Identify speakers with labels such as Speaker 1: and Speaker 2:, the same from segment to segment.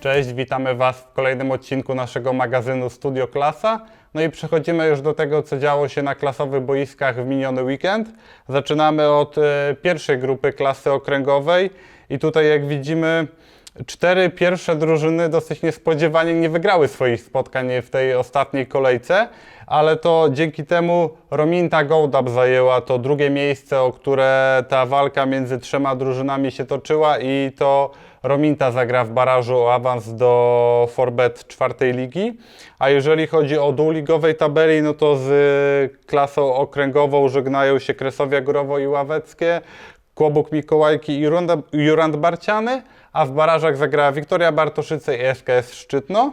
Speaker 1: Cześć, witamy Was w kolejnym odcinku naszego magazynu Studio Klasa. No i przechodzimy już do tego, co działo się na klasowych boiskach w miniony weekend. Zaczynamy od e, pierwszej grupy klasy okręgowej i tutaj jak widzimy cztery pierwsze drużyny dosyć niespodziewanie nie wygrały swoich spotkań w tej ostatniej kolejce, ale to dzięki temu Rominta Gołdab zajęła to drugie miejsce, o które ta walka między trzema drużynami się toczyła i to Rominta zagra w barażu o awans do Forbet czwartej ligi. A jeżeli chodzi o dół ligowej tabeli, no to z klasą okręgową żegnają się Kresowia Górowo i Ławeckie, Kłobuk Mikołajki i Jurand Barciany, a w barażach zagrała Wiktoria Bartoszyce i SKS Szczytno.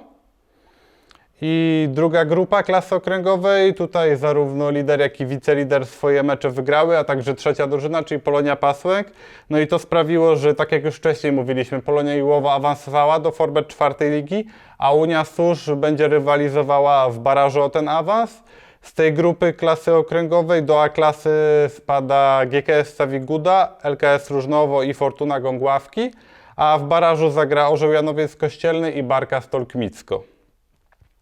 Speaker 1: I druga grupa klasy okręgowej, tutaj zarówno lider, jak i wicelider swoje mecze wygrały, a także trzecia drużyna, czyli Polonia Pasłek. No i to sprawiło, że tak jak już wcześniej mówiliśmy, Polonia Iłowo awansowała do Forbet czwartej ligi, a Unia Susz będzie rywalizowała w barażu o ten awans. Z tej grupy klasy okręgowej do A klasy spada GKS Stawiguda, LKS Różnowo i Fortuna Gągławki, a w barażu zagra Orzeł Janowiec Kościelny i Barka Stolkmicko.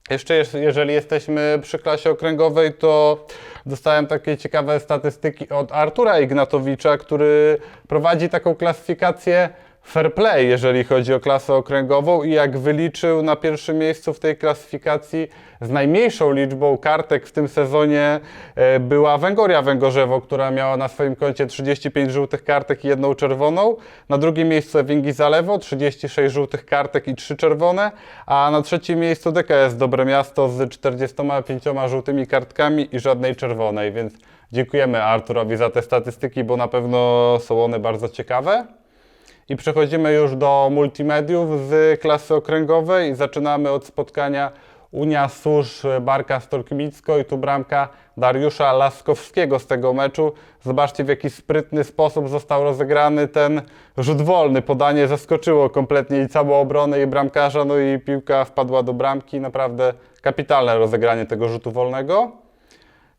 Speaker 1: Jeszcze jeż- jeżeli jesteśmy przy klasie okręgowej, to dostałem takie ciekawe statystyki od Artura Ignatowicza, który prowadzi taką klasyfikację fair play, jeżeli chodzi o klasę okręgową i jak wyliczył na pierwszym miejscu w tej klasyfikacji z najmniejszą liczbą kartek w tym sezonie e, była Węgoria Węgorzewo, która miała na swoim koncie 35 żółtych kartek i jedną czerwoną. Na drugim miejscu Ewingi Zalewo 36 żółtych kartek i 3 czerwone, a na trzecim miejscu DKS Dobre Miasto z 45 żółtymi kartkami i żadnej czerwonej, więc dziękujemy Arturowi za te statystyki, bo na pewno są one bardzo ciekawe. I przechodzimy już do multimediów z klasy okręgowej zaczynamy od spotkania Unia Susz Barka Stolkmicko i tu bramka Dariusza Laskowskiego z tego meczu. Zobaczcie w jaki sprytny sposób został rozegrany ten rzut wolny. Podanie zaskoczyło kompletnie i całą obronę i bramkarza, no i piłka wpadła do bramki. Naprawdę kapitalne rozegranie tego rzutu wolnego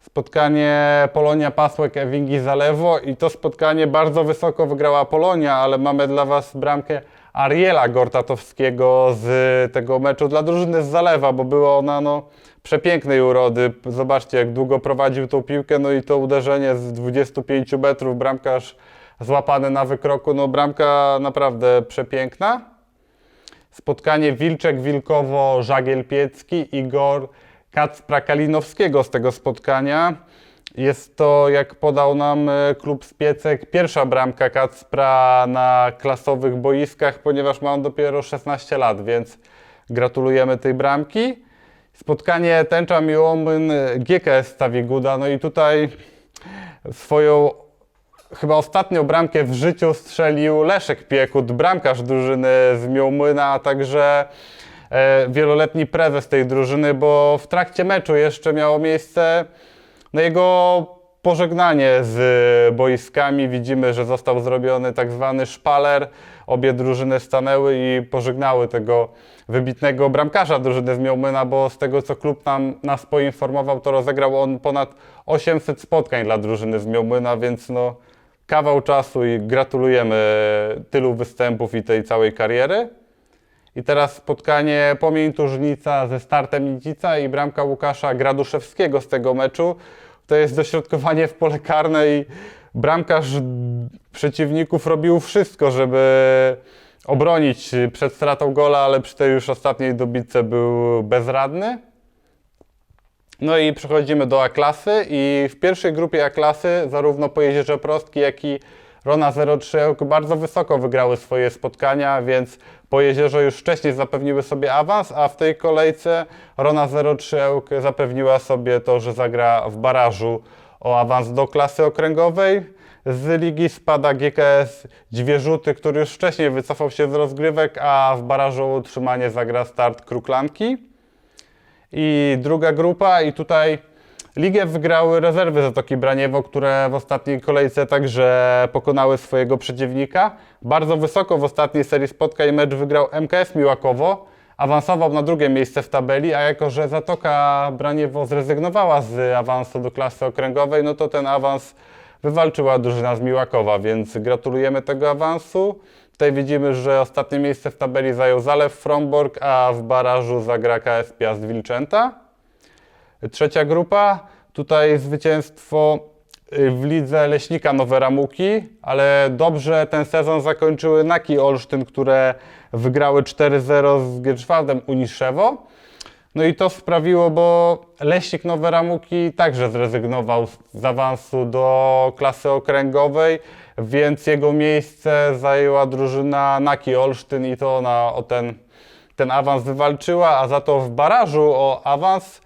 Speaker 1: spotkanie Polonia Pasłek Ewingi Zalewo i to spotkanie bardzo wysoko wygrała Polonia, ale mamy dla Was bramkę Ariela Gortatowskiego z tego meczu dla drużyny z Zalewa, bo była ona no, przepięknej urody. Zobaczcie jak długo prowadził tą piłkę, no i to uderzenie z 25 metrów, bramkarz złapany na wykroku, no bramka naprawdę przepiękna. Spotkanie Wilczek-Wilkowo-Żagiel-Piecki, Igor Kacpra-Kalinowskiego z tego spotkania. Jest to, jak podał nam e, klub z Piecek, pierwsza bramka Kacpra na klasowych boiskach, ponieważ ma on dopiero 16 lat, więc gratulujemy tej bramki. Spotkanie Tęcza Miłomyn GKS Stawiguda, no i tutaj swoją chyba ostatnią bramkę w życiu strzelił Leszek Piekut, bramkarz drużyny z Miłmyna, a także wieloletni prezes tej drużyny, bo w trakcie meczu jeszcze miało miejsce no, jego pożegnanie z boiskami. Widzimy, że został zrobiony tak zwany szpaler. Obie drużyny stanęły i pożegnały tego wybitnego bramkarza drużyny z Miałmyna, bo z tego co klub nam, nas poinformował, to rozegrał on ponad 800 spotkań dla drużyny z Miałmyna, więc no kawał czasu i gratulujemy tylu występów i tej całej kariery. I teraz spotkanie Płomień Tużnica ze startem Nidzica i bramka Łukasza Graduszewskiego z tego meczu. To jest dośrodkowanie w pole karne i bramkarz przeciwników robił wszystko, żeby obronić przed stratą gola, ale przy tej już ostatniej dobitce był bezradny. No i przechodzimy do A-klasy i w pierwszej grupie A-klasy zarówno Pojezierze Prostki, jak i Rona 03 Ełk bardzo wysoko wygrały swoje spotkania, więc Pojezierze już wcześniej zapewniły sobie awans, a w tej kolejce Rona 03 Ełk zapewniła sobie to, że zagra w barażu o awans do klasy okręgowej. Z ligi spada GKS Dźwierzuty, który już wcześniej wycofał się z rozgrywek, a w barażu o utrzymanie zagra start Kruklanki. I druga grupa, i tutaj ligę wygrały rezerwy Zatoki Braniewo, które w ostatniej kolejce także pokonały swojego przeciwnika. Bardzo wysoko w ostatniej serii spotkań mecz wygrał MKS Miłakowo, awansował na drugie miejsce w tabeli, a jako że Zatoka Braniewo zrezygnowała z awansu do klasy okręgowej, no to ten awans wywalczyła drużyna z Miłakowa, więc gratulujemy tego awansu. Tutaj widzimy, że ostatnie miejsce w tabeli zajął Zalew Fromborg, a w barażu zagra KS Piast Wilczęta. Trzecia grupa, tutaj zwycięstwo y, w lidze Leśnika Nowe Ramuki, ale dobrze ten sezon zakończyły Naki Olsztyn, które wygrały 4-0 z Gierczwaldem Uniszewo. No i to sprawiło, bo Leśnik Nowe Ramuki także zrezygnował z- z awansu do klasy okręgowej, więc jego miejsce zajęła drużyna Naki Olsztyn i to ona o ten, ten awans wywalczyła, a za to w barażu o awans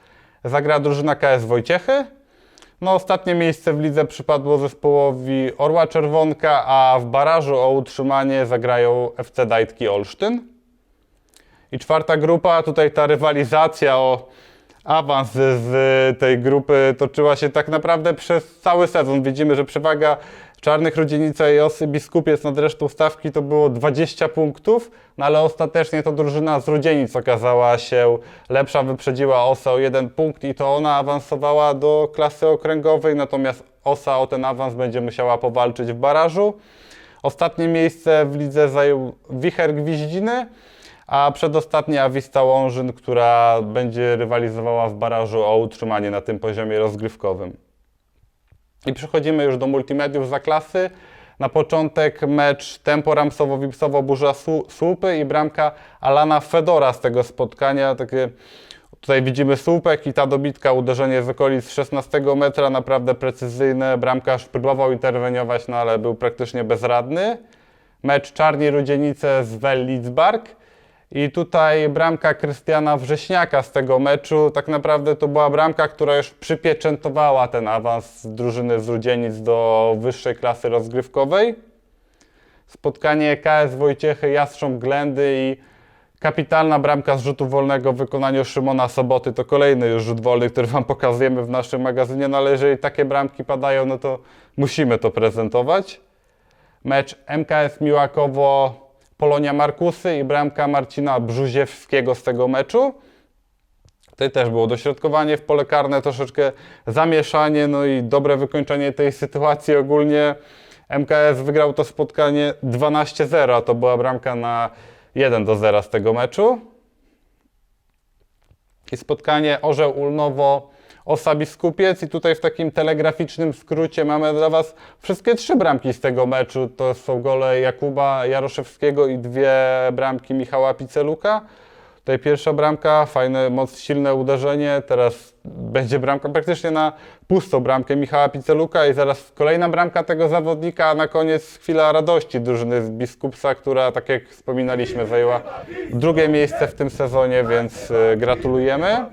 Speaker 1: zagra drużyna KS Wojciechy. No ostatnie miejsce w lidze przypadło zespołowi Orła Czerwonka, a w barażu o utrzymanie zagrają FC Dajtki Olsztyn. I czwarta grupa, tutaj ta rywalizacja o awans z tej grupy toczyła się tak naprawdę przez cały sezon. Widzimy, że przewaga Czarnych Rodzienica i Osy Biskupiec nad resztą stawki to było 20 punktów, no ale ostatecznie to drużyna z Rodzienic okazała się lepsza, wyprzedziła Osę o jeden punkt i to ona awansowała do klasy okręgowej, natomiast Osa o ten awans będzie musiała powalczyć w barażu. Ostatnie miejsce w lidze zajął Wicher Gwiździny, a przedostatnia Awista Łążyn, która będzie rywalizowała w barażu o utrzymanie na tym poziomie rozgrywkowym. I przechodzimy już do multimediów za klasy. Na początek mecz Tempo Ramsowo-Wipsowo Burza Słupy i bramka Alana Fedora z tego spotkania. Takie, tutaj widzimy słupek i ta dobitka, uderzenie z okolic 16 metra, naprawdę precyzyjne. Bramkarz próbował interweniować, no ale był praktycznie bezradny. Mecz Czarni Rudzienice z Wel Lidzbark. I tutaj bramka Krystiana Wrześniaka z tego meczu, tak naprawdę to była bramka, która już przypieczętowała ten awans drużyny z Rudzienic do wyższej klasy rozgrywkowej. Spotkanie KS Wojciechy, Jastrząb Glendy i kapitalna bramka z rzutu wolnego w wykonaniu Szymona Soboty. To kolejny już rzut wolny, który Wam pokazujemy w naszym magazynie, no ale jeżeli takie bramki padają, no to musimy to prezentować. Mecz MKS Miłakowo, Polonia Markusy i bramka Marcina Brzuziewskiego z tego meczu. Tutaj też było dośrodkowanie w pole karne, troszeczkę zamieszanie, no i dobre wykończenie tej sytuacji ogólnie. MKS wygrał to spotkanie 12-0, a to była bramka na 1 do 0 z tego meczu. I spotkanie Orzeł Ulnowo Osa Biskupiec i tutaj w takim telegraficznym skrócie mamy dla Was wszystkie trzy bramki z tego meczu. To są gole Jakuba Jaroszewskiego i dwie bramki Michała Piceluka. Tutaj pierwsza bramka, fajne, moc, silne uderzenie. Teraz będzie bramka praktycznie na pustą bramkę Michała Piceluka i zaraz kolejna bramka tego zawodnika, a na koniec chwila radości drużyny z Biskupsa, która, tak jak wspominaliśmy, zajęła drugie miejsce w tym sezonie, więc y, gratulujemy.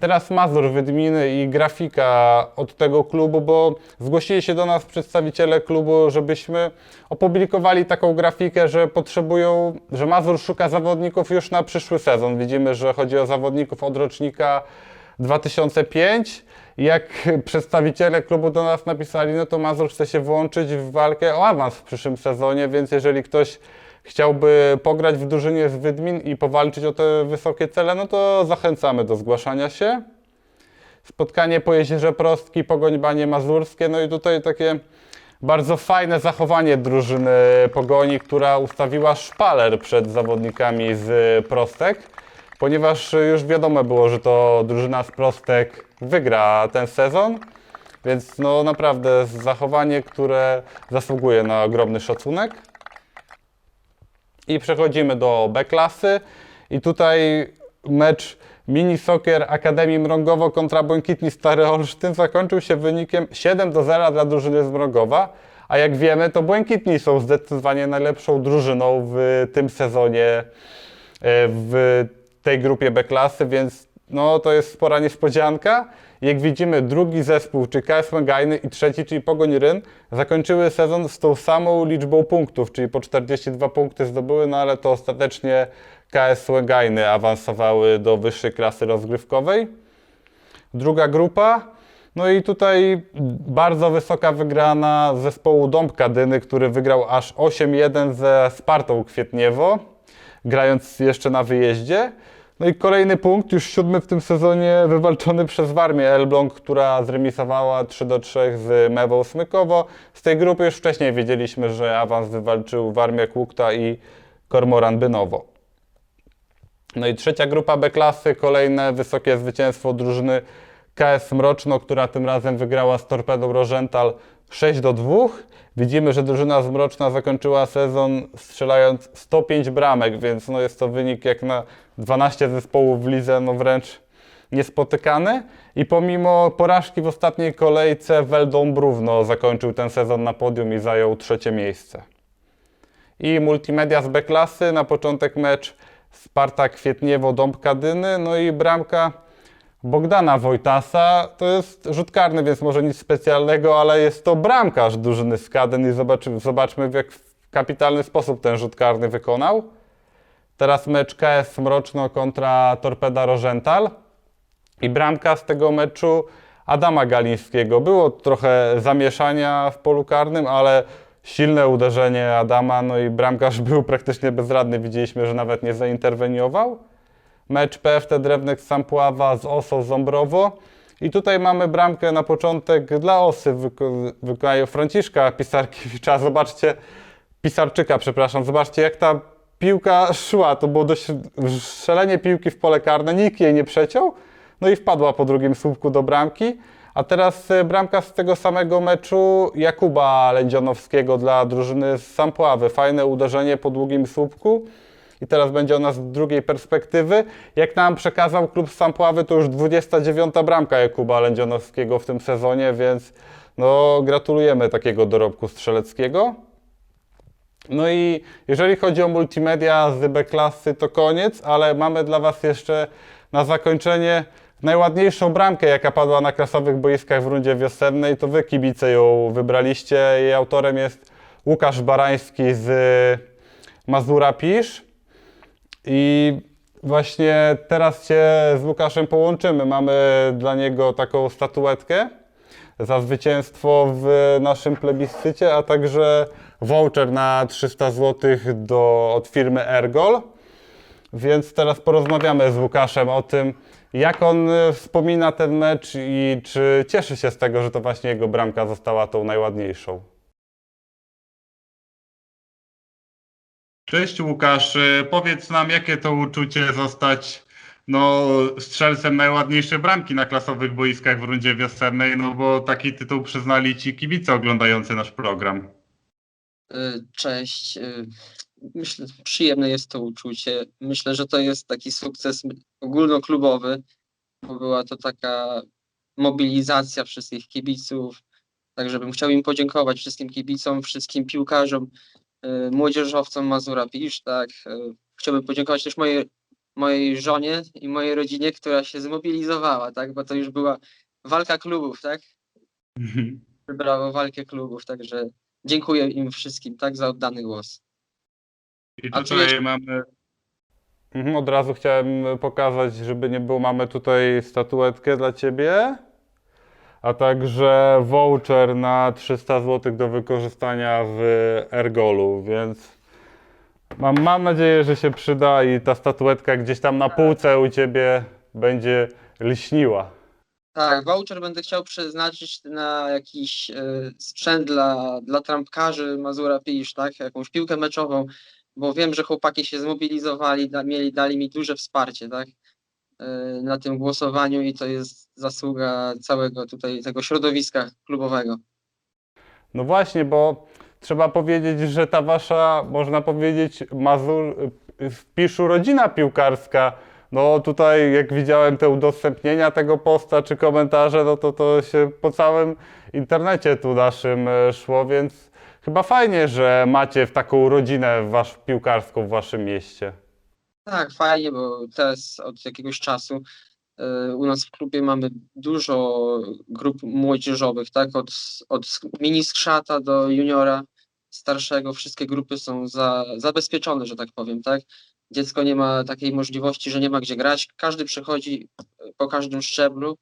Speaker 1: Teraz Mazur Wydminy i grafika od tego klubu, bo zgłosili się do nas przedstawiciele klubu, żebyśmy opublikowali taką grafikę, że potrzebują, że Mazur szuka zawodników już na przyszły sezon. Widzimy, że chodzi o zawodników od rocznika 2005. Jak przedstawiciele klubu do nas napisali, no to Mazur chce się włączyć w walkę o awans w przyszłym sezonie, więc jeżeli ktoś chciałby pograć w drużynie z Wydmin i powalczyć o te wysokie cele, no to zachęcamy do zgłaszania się. Spotkanie po Jeziorze Prostki, Pogoń Banie Mazurskie, no i tutaj takie bardzo fajne zachowanie drużyny Pogoni, która ustawiła szpaler przed zawodnikami z Prostek, ponieważ już wiadomo było, że to drużyna z Prostek wygra ten sezon, więc no naprawdę zachowanie, które zasługuje na ogromny szacunek. I przechodzimy do B-klasy. I tutaj mecz Mini Soccer Akademii Mrągowo kontra Błękitni Stary Olsztyn zakończył się wynikiem 7 do 0 dla drużyny z Mrągowa. A jak wiemy, to Błękitni są zdecydowanie najlepszą drużyną w tym sezonie e, w tej grupie B-klasy, więc no, to jest spora niespodzianka. Jak widzimy, drugi zespół, czyli KS Łęgajny i trzeci, czyli Pogoń Ryn, zakończyły sezon z tą samą liczbą punktów, czyli po 42 punkty zdobyły, no ale to ostatecznie KS Łęgajny awansowały do wyższej klasy rozgrywkowej. Druga grupa, no i tutaj bardzo wysoka wygrana zespołu Dąbka Dyny, który wygrał aż 8-1 ze Spartą Kwietniewo. grając jeszcze na wyjeździe. No i kolejny punkt, już siódmy w tym sezonie, wywalczony przez Warmię Elbląg, która zremisowała 3 do 3 z Mewą Smykowo. Z tej grupy już wcześniej wiedzieliśmy, że awans wywalczył Warmię Kłukta i Kormoran Bynowo. No i trzecia grupa B klasy, kolejne wysokie zwycięstwo drużyny KS Mroczno, która tym razem wygrała z Torpedą Rożental 6 do 2. Widzimy, że drużyna z Mroczna zakończyła sezon strzelając 105 bramek, więc no jest to wynik jak na 12 zespołów w lidze, no wręcz niespotykany. I pomimo porażki w ostatniej kolejce Weldon Brówno zakończył ten sezon na podium i zajął trzecie miejsce. I multimedia z B-klasy, na początek mecz Sparta Kwietniewo Dąb Kadyny, no i bramka Bogdana Wojtasa. To jest rzut karny, więc może nic specjalnego, ale jest to bramkarz drużyny z Kadyn i zobaczy, zobaczmy w jak kapitalny sposób ten rzut karny wykonał. Teraz mecz KS Mroczno kontra Torpeda Rożental. I bramka z tego meczu Adama Galińskiego. Było trochę zamieszania w polu karnym, ale silne uderzenie Adama, no i bramkarz był praktycznie bezradny. Widzieliśmy, że nawet nie zainterweniował. Mecz PFT Drewnek Sampława z Oso Ząbrowo. I tutaj mamy bramkę na początek dla Osy w wyko- wykonaniu Franciszka Pisarkiewicza. Zobaczcie, Pisarczyka, przepraszam. Zobaczcie, jak ta piłka szła. To było dość strzelenie piłki w pole karne. Nikt jej nie przeciął. No i wpadła po drugim słupku do bramki. A teraz e, bramka z tego samego meczu Jakuba Lędzionowskiego dla drużyny z Sampławy. Fajne uderzenie po długim słupku. I teraz będzie ona z drugiej perspektywy. Jak nam przekazał klub z Sampławy, to już 29 bramka Jakuba Lędzionowskiego w tym sezonie, więc no, gratulujemy takiego dorobku strzeleckiego. No i jeżeli chodzi o multimedia z B-klasy, to koniec, ale mamy dla Was jeszcze na zakończenie najładniejszą bramkę, jaka padła na klasowych boiskach w rundzie wiosennej. To Wy, kibice, ją wybraliście. Jej autorem jest Łukasz Barański z Mazura Pisz. I właśnie teraz Cię z Łukaszem połączymy. Mamy dla niego taką statuetkę za zwycięstwo w naszym plebiscycie, a także voucher na 300 zł do, od firmy Ergol. Więc teraz porozmawiamy z Łukaszem o tym, jak on wspomina ten mecz i czy cieszy się z tego, że to właśnie jego bramka została tą najładniejszą. Cześć Łukasz, E, powiedz nam, jakie to uczucie zostać no, strzelcem najładniejszej bramki na klasowych boiskach w rundzie wiosennej, no bo taki tytuł przyznali ci kibice oglądający nasz program.
Speaker 2: Y, Cześć. y, Myślę, przyjemne jest to uczucie. Myślę, że to jest taki sukces ogólnoklubowy, bo była to taka mobilizacja wszystkich kibiców. Także bym chciał im podziękować wszystkim kibicom, wszystkim piłkarzom, młodzieżowcom Mazura Pisz, tak. y, Chciałbym podziękować też mojej, mojej żonie i mojej rodzinie, która się zmobilizowała, tak, bo to już była walka klubów, tak. Wybrało walkę klubów, także dziękuję im wszystkim, tak, za oddany głos.
Speaker 1: I
Speaker 2: A
Speaker 1: tutaj
Speaker 2: czujesz-
Speaker 1: mamy. Mhm, od razu chciałem pokazać, żeby nie było, mamy tutaj statuetkę dla Ciebie, a także voucher na 300 zł do wykorzystania w Ergolu, więc mam, mam nadzieję, że się przyda i ta statuetka gdzieś tam na półce u Ciebie będzie lśniła.
Speaker 2: Tak, voucher będę chciał przeznaczyć na jakiś e, sprzęt dla, dla trampkarzy Mazura Pisz, tak? Jakąś piłkę meczową, bo wiem, że chłopaki się zmobilizowali, da, mieli, dali mi duże wsparcie, tak? E, na tym głosowaniu i to jest zasługa całego tutaj tego środowiska klubowego.
Speaker 1: No właśnie, bo trzeba powiedzieć, że ta wasza, można powiedzieć, Mazur, w Piszu rodzina piłkarska, no tutaj jak widziałem te udostępnienia tego posta czy komentarze, no to to się po całym internecie tu naszym e, szło, więc chyba fajnie, że macie w taką rodzinę wasz, piłkarską w waszym mieście.
Speaker 2: Tak, fajnie, bo teraz od jakiegoś czasu e, u nas w klubie mamy dużo grup młodzieżowych, tak? Od, od mini skrzata do juniora starszego, wszystkie grupy są za, zabezpieczone, że tak powiem, tak? Dziecko nie ma takiej możliwości, że nie ma gdzie grać. Każdy przychodzi e, po każdym szczeblu.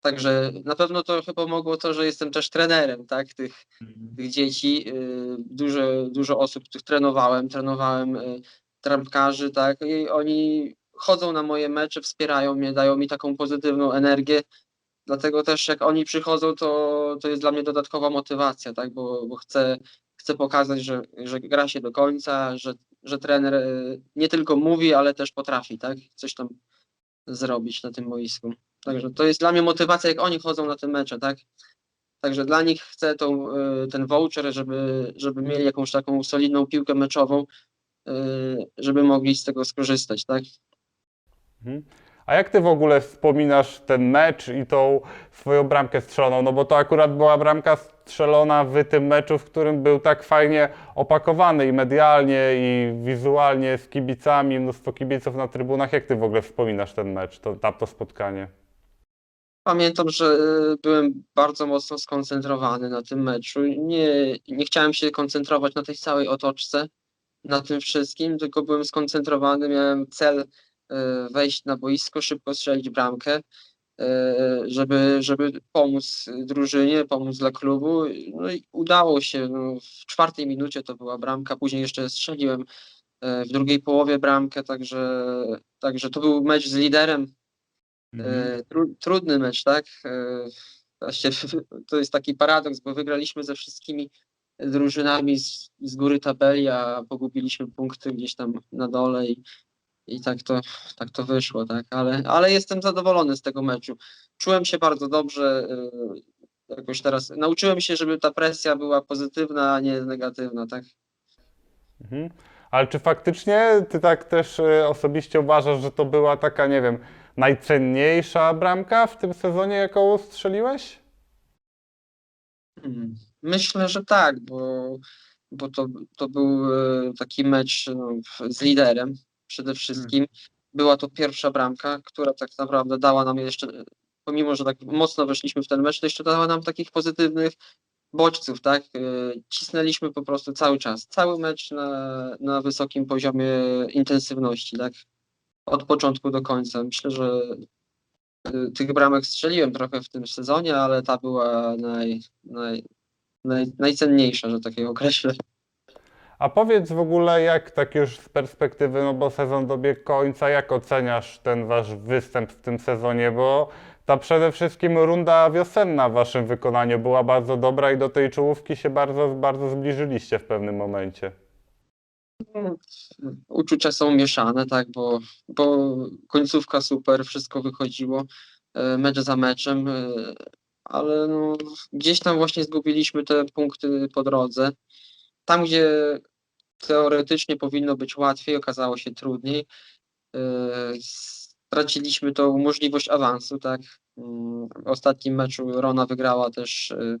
Speaker 2: Także na pewno to chyba pomogło to, że jestem też trenerem, tak? Tych, tych dzieci. Y, Dużo, dużo osób, których trenowałem. Trenowałem y, trampkarzy, tak, i oni chodzą na moje mecze, wspierają mnie, dają mi taką pozytywną energię. Dlatego też jak oni przychodzą, to, to jest dla mnie dodatkowa motywacja, tak, bo, bo chcę, chcę pokazać, że, że gra się do końca, że, że trener e, nie tylko mówi, ale też potrafi, tak, coś tam zrobić na tym boisku. Także to jest dla mnie motywacja, jak oni chodzą na te mecze, tak. Także dla nich chcę tą, e, ten voucher, żeby, żeby mieli jakąś taką solidną piłkę meczową, żeby mogli z tego skorzystać, tak.
Speaker 1: Mhm. A jak ty w ogóle wspominasz ten mecz i tą swoją bramkę strzeloną? No bo to akurat była bramka strzelona w tym meczu, w którym był tak fajnie opakowany i medialnie, i wizualnie z kibicami, mnóstwo kibiców na trybunach. Jak ty w ogóle wspominasz ten mecz, to, tamto spotkanie?
Speaker 2: Pamiętam, że e, byłem bardzo mocno skoncentrowany na tym meczu. Nie, nie chciałem się koncentrować na tej całej otoczce, na tym wszystkim, tylko byłem skoncentrowany, miałem cel e, wejść na boisko, szybko strzelić bramkę, e, żeby, żeby pomóc drużynie, pomóc dla klubu. No i udało się. No, w czwartej minucie to była bramka, później jeszcze strzeliłem e, w drugiej połowie bramkę, także, także to był mecz z liderem, E, tru, trudny mecz, tak? Właśnie to jest taki paradoks, bo wygraliśmy ze wszystkimi drużynami z, z góry tabeli, a pogubiliśmy punkty gdzieś tam na dole i, i tak, to, tak to wyszło, tak? Ale, ale jestem zadowolony z tego meczu. Czułem się bardzo dobrze. e, Jakoś teraz nauczyłem się, żeby ta presja była pozytywna, a nie negatywna, tak?
Speaker 1: Mhm. Ale czy faktycznie ty tak też e, osobiście uważasz, że to była taka, nie wiem, najcenniejsza bramka w tym sezonie, jaką strzeliłeś?
Speaker 2: Mm, Myślę, że tak, bo, bo to, to był e, taki mecz w- z liderem przede wszystkim. Była to pierwsza bramka, która tak naprawdę dała nam jeszcze, pomimo że tak mocno weszliśmy w ten mecz, to jeszcze dała nam takich pozytywnych bodźców, tak? E, Cisnęliśmy po prostu cały czas, cały mecz na, na wysokim poziomie intensywności, tak? Od początku do końca. Myślę, że e, tych bramek strzeliłem trochę w tym sezonie, ale ta była naj, naj, naj, najcenniejsza, że takiego określę.
Speaker 1: A powiedz w ogóle, jak tak już z perspektywy, no bo sezon dobiegł końca, jak oceniasz ten wasz występ w tym sezonie, bo ta przede wszystkim runda wiosenna w waszym wykonaniu była bardzo dobra i do tej czołówki się bardzo, bardzo zbliżyliście w pewnym momencie.
Speaker 2: Uczucia są mieszane, tak, bo, bo końcówka super, wszystko wychodziło, e, mecz za meczem, e, ale no, gdzieś tam właśnie zgubiliśmy te punkty po drodze. Tam, gdzie teoretycznie powinno być łatwiej, okazało się trudniej. E, Straciliśmy tą możliwość awansu, tak. W ostatnim meczu Rona wygrała też e,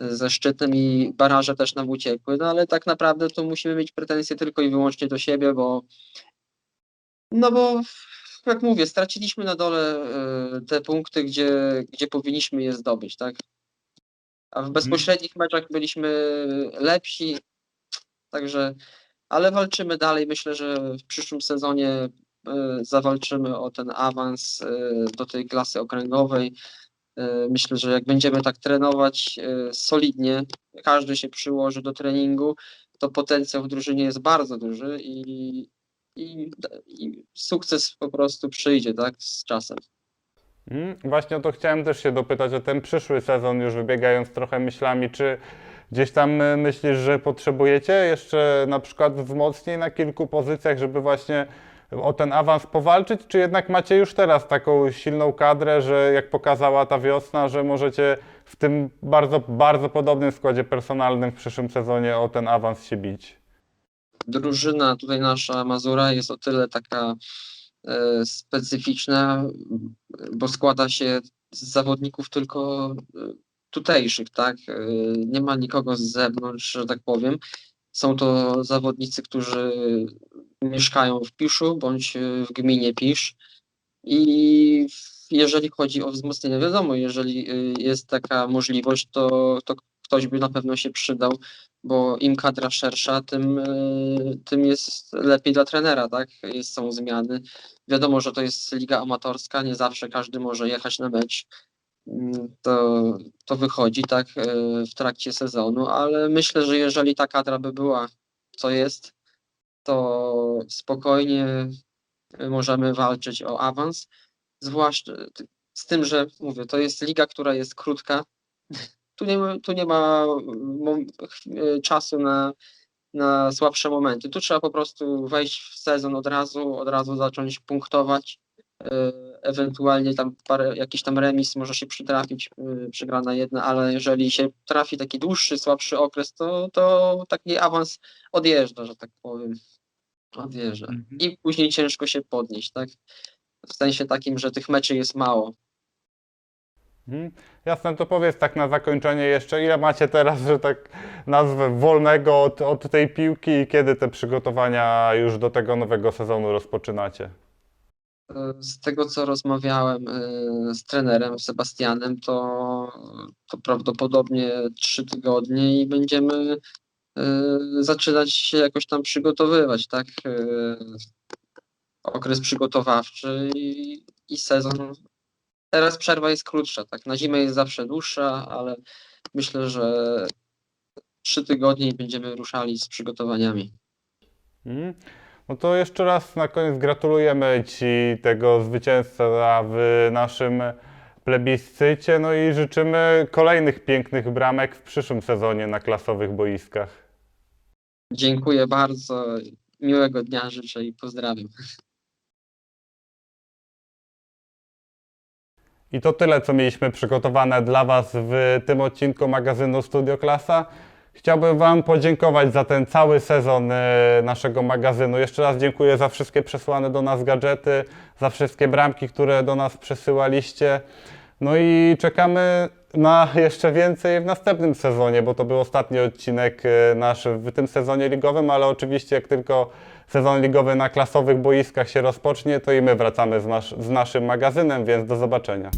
Speaker 2: ze szczytem i baraże też nam uciekły, no ale tak naprawdę to musimy mieć pretensje tylko i wyłącznie do siebie, bo no bo jak mówię, straciliśmy na dole e, te punkty, gdzie, gdzie powinniśmy je zdobyć, tak? A w bezpośrednich meczach byliśmy lepsi, także, ale walczymy dalej. Myślę, że w przyszłym sezonie e, zawalczymy o ten awans e, do tej klasy okręgowej. Myślę, że jak będziemy tak trenować solidnie, każdy się przyłoży do treningu, to potencjał w drużynie jest bardzo duży i, i, i sukces po prostu przyjdzie, tak, z czasem.
Speaker 1: Mm, Właśnie o to chciałem też się dopytać o ten przyszły sezon, już wybiegając trochę myślami, czy gdzieś tam y, myślisz, że potrzebujecie jeszcze na przykład wzmocnień na kilku pozycjach, żeby właśnie o ten awans powalczyć, czy jednak macie już teraz taką silną kadrę, że jak pokazała ta wiosna, że możecie w tym bardzo, bardzo podobnym składzie personalnym w przyszłym sezonie o ten awans się bić?
Speaker 2: Drużyna tutaj nasza Mazura jest o tyle taka e, specyficzna, bo składa się z zawodników tylko e, tutejszych, tak? E, nie ma nikogo z zewnątrz, że tak powiem. Są to zawodnicy, którzy mieszkają w Piszu bądź w gminie Pisz. I jeżeli chodzi o wzmocnienie, wiadomo, jeżeli jest taka możliwość, to, to ktoś by na pewno się przydał, bo im kadra szersza, tym, y, tym jest lepiej dla trenera, tak? Jest, są zmiany. Wiadomo, że to jest liga amatorska, nie zawsze każdy może jechać na mecz. Mm, To, to wychodzi tak y, w trakcie sezonu, ale myślę, że jeżeli ta kadra by była, co jest, to spokojnie y, możemy walczyć o awans. Zwłaszcza z tym, że mówię, to jest liga, która jest krótka. Tu nie, ma- tu nie ma ch- y, czasu na, na słabsze momenty. Tu trzeba po prostu wejść w sezon od razu, od razu zacząć punktować. y, Ewentualnie tam parę, jakiś tam remis może się przytrafić, y, przegrana jedna, ale jeżeli się trafi taki dłuższy, słabszy okres, to, to taki awans odjeżdża, że tak powiem. Odjeżdża. I później ciężko się podnieść, tak? W sensie takim, że tych meczy jest mało.
Speaker 1: Mhm. Jasne, to powiedz tak na zakończenie jeszcze, ile macie teraz, że tak nazwę, wolnego od, od tej piłki i kiedy te przygotowania już do tego nowego sezonu rozpoczynacie?
Speaker 2: Z tego, co rozmawiałem e, z trenerem Sebastianem, to, to prawdopodobnie trzy tygodnie i będziemy e, zaczynać się jakoś tam przygotowywać, tak? E, Okres przygotowawczy i, i sezon. Teraz przerwa jest krótsza, tak? Na zimę jest zawsze dłuższa, ale myślę, że trzy tygodnie i będziemy ruszali z przygotowaniami.
Speaker 1: Mhm. No to jeszcze raz na koniec gratulujemy Ci tego zwycięstwa w naszym plebiscycie, no i życzymy kolejnych pięknych bramek w przyszłym sezonie na klasowych boiskach.
Speaker 2: Dziękuję bardzo. Miłego dnia życzę i pozdrawiam.
Speaker 1: I to tyle, co mieliśmy przygotowane dla Was w tym odcinku magazynu Studio Klasa. Chciałbym Wam podziękować za ten cały sezon e, naszego magazynu. Jeszcze raz dziękuję za wszystkie przesłane do nas gadżety, za wszystkie bramki, które do nas przesyłaliście. No i czekamy na jeszcze więcej w następnym sezonie, bo to był ostatni odcinek e, nasz w tym sezonie ligowym, ale oczywiście jak tylko sezon ligowy na klasowych boiskach się rozpocznie, to i my wracamy z, nasz, z naszym magazynem, więc do zobaczenia.